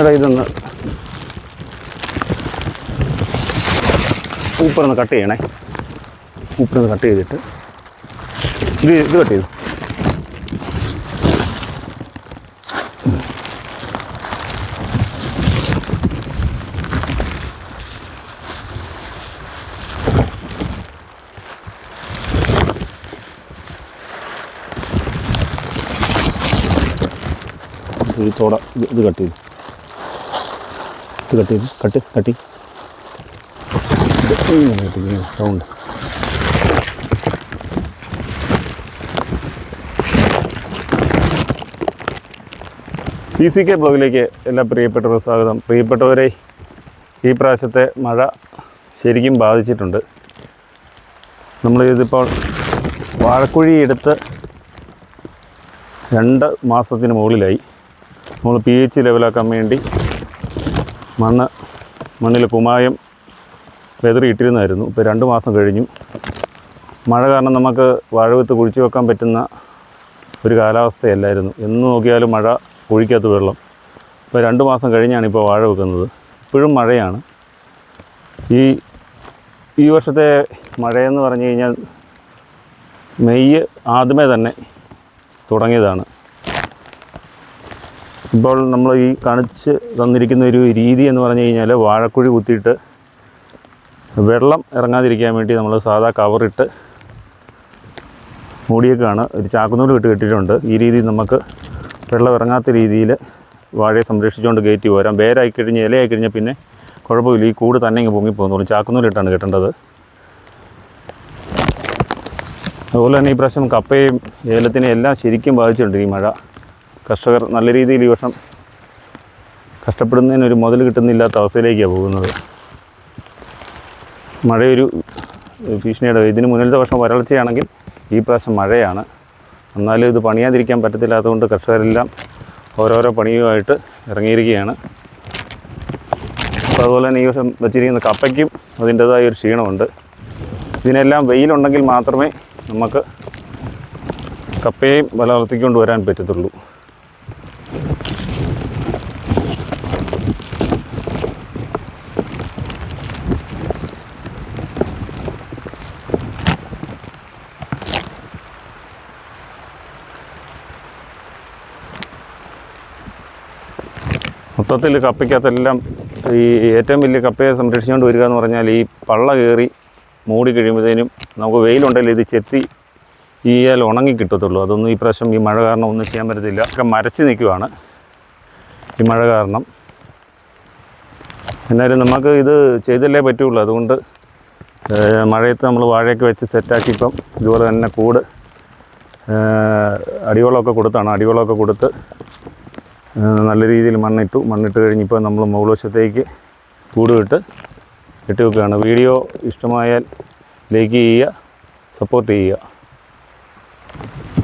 എടാ ഇതൊന്ന് ഊപ്പറൊന്ന് കട്ട് ചെയ്യണേ. ഊപ്പറൊന്ന് കട്ട് ചെയ്തിട്ട് ഇത് ഇത് കട്ട് ചെയ്തു. ഒരു തോട ഇത് കട്ട് ചെയ്തു. ഇത് കട്ട് ചെയ്ത് കട്ട് കട്ടി cut round P C K ബ്ലോഗിലേക്ക് എല്ലാ പ്രിയപ്പെട്ടവർക്കും സ്വാഗതം. പ്രിയപ്പെട്ടവരെ ഈ പ്രാവശ്യത്തെ മഴ ശരിക്കും ബാധിച്ചിട്ടുണ്ട്. നമ്മൾ ഇതിപ്പോൾ വാഴക്കുഴി എടുത്ത് രണ്ട് മാസത്തിന് മുകളിലായി. നമ്മൾ പി എച്ച് ലെവലാക്കാൻ വേണ്ടി മണ്ണ് മണ്ണിൽ കുമായം വെതറി ഇട്ടിരുന്നായിരുന്നു ഇപ്പോൾ രണ്ട് മാസം കഴിഞ്ഞു. മഴ കാരണം നമുക്ക് വാഴവിത്ത് കുഴിച്ചു വെക്കാൻ പറ്റുന്ന ഒരു കാലാവസ്ഥയല്ലായിരുന്നു. എന്ന് നോക്കിയാലും മഴ ഒഴിക്കാത്ത വെള്ളം. ഇപ്പോൾ രണ്ട് മാസം കഴിഞ്ഞാണ് ഇപ്പോൾ വാഴ വെക്കുന്നത്. ഇപ്പോഴും മഴയാണ്. ഈ ഈ വർഷത്തെ മഴയെന്ന് പറഞ്ഞു കഴിഞ്ഞാൽ മെയ് ആദ്യമേ തന്നെ തുടങ്ങിയതാണ്. ഇപ്പോൾ നമ്മൾ ഈ കാണിച്ച് തന്നിരിക്കുന്ന ഒരു രീതി എന്ന് പറഞ്ഞു കഴിഞ്ഞാൽ വാഴക്കുഴി കുത്തിയിട്ട് വെള്ളം ഇറങ്ങാതിരിക്കാൻ വേണ്ടി നമ്മൾ സാധാ കവറിട്ട് മൂടിയേക്കാണ്. ഒരു ചാക്കുനൂൽ ഇട്ട് കെട്ടിയിട്ടുണ്ട്. ഈ രീതിയിൽ നമുക്ക് വെള്ളം ഇറങ്ങാത്ത രീതിയിൽ വാഴയെ സംരക്ഷിച്ചുകൊണ്ട് കയറ്റി പോരാം. വേരായി കഴിഞ്ഞ് ഇലയായി കഴിഞ്ഞാൽ പിന്നെ കുഴപ്പമില്ല. ഈ കൂട് തന്നെ ഇങ്ങ് പൊങ്ങി പോകുന്നുള്ളൂ ചാക്കുനൂലിട്ടാണ് കെട്ടേണ്ടത്. അതുപോലെ തന്നെ ഈ പ്രാവശ്യം കപ്പയും ഏലത്തിനെയും എല്ലാം ശരിക്കും ബാധിച്ചിട്ടുണ്ട് ഈ മഴ. കർഷകർ നല്ല രീതിയിൽ ഈ വർഷം കഷ്ടപ്പെടുന്നതിനൊരു മുതൽ കിട്ടുന്നില്ലാത്ത അവസ്ഥയിലേക്കാണ് പോകുന്നത്. മഴയൊരു ഭീഷണിയുടെ ഇതിന് മുന്നിലത്തെ വർഷം വരൾച്ചയാണെങ്കിൽ ഈ പ്രാവശ്യം മഴയാണ്. എന്നാലും ഇത് പണിയാതിരിക്കാൻ പറ്റത്തില്ലാത്തതുകൊണ്ട് കർഷകരെല്ലാം ഓരോരോ പണിയുമായിട്ട് ഇറങ്ങിയിരിക്കുകയാണ്. അപ്പോൾ അതുപോലെ തന്നെ ഈ വർഷം വെച്ചിരിക്കുന്ന കപ്പയ്ക്കും അതിന്റേതായ ഒരു ക്ഷീണമുണ്ട്. ഇതിനെല്ലാം വെയിലുണ്ടെങ്കിൽ മാത്രമേ നമുക്ക് കപ്പയും വളർത്തിക്കൊണ്ട് വരാൻ പറ്റത്തുള്ളൂ. മൊത്തത്തിൽ കപ്പയ്ക്കകത്തെല്ലാം ഈ ഏറ്റവും വലിയ കപ്പയെ സംരക്ഷിച്ചുകൊണ്ട് വരിക എന്ന് പറഞ്ഞാൽ ഈ പള്ള കയറി മൂടി കഴിയുമ്പോഴത്തേനും നമുക്ക് വെയിലുണ്ടെങ്കിൽ ഇത് ചെത്തി ഈ ഇല ഉണങ്ങി കിട്ടത്തുള്ളൂ. അതൊന്നും ഈ പ്രാവശ്യം ഈ മഴ കാരണം ഒന്നും ചെയ്യാൻ പറ്റത്തില്ല. ഒക്കെ മരച്ച് നിൽക്കുവാണ് ഈ മഴ കാരണം. എന്നാലും നമുക്ക് ഇത് ചെയ്തല്ലേ പറ്റുള്ളൂ. അതുകൊണ്ട് മഴയത്ത് നമ്മൾ വാഴയൊക്കെ വെച്ച് സെറ്റാക്കി ഇപ്പം ഇതുപോലെ തന്നെ കൂട് അടിവളമൊക്കെ കൊടുത്താണ്. അടിവളമൊക്കെ കൊടുത്ത് നല്ല രീതിയിൽ മണ്ണിട്ടു. മണ്ണിട്ട് കഴിഞ്ഞിപ്പോൾ നമ്മൾ മുകൾ കൂടുവിട്ട് കൂട് ഇട്ട് ഇട്ട് വെക്കുകയാണ് വീഡിയോ ഇഷ്ടമായാൽ ലൈക്ക് ചെയ്യുക സപ്പോർട്ട് ചെയ്യുക.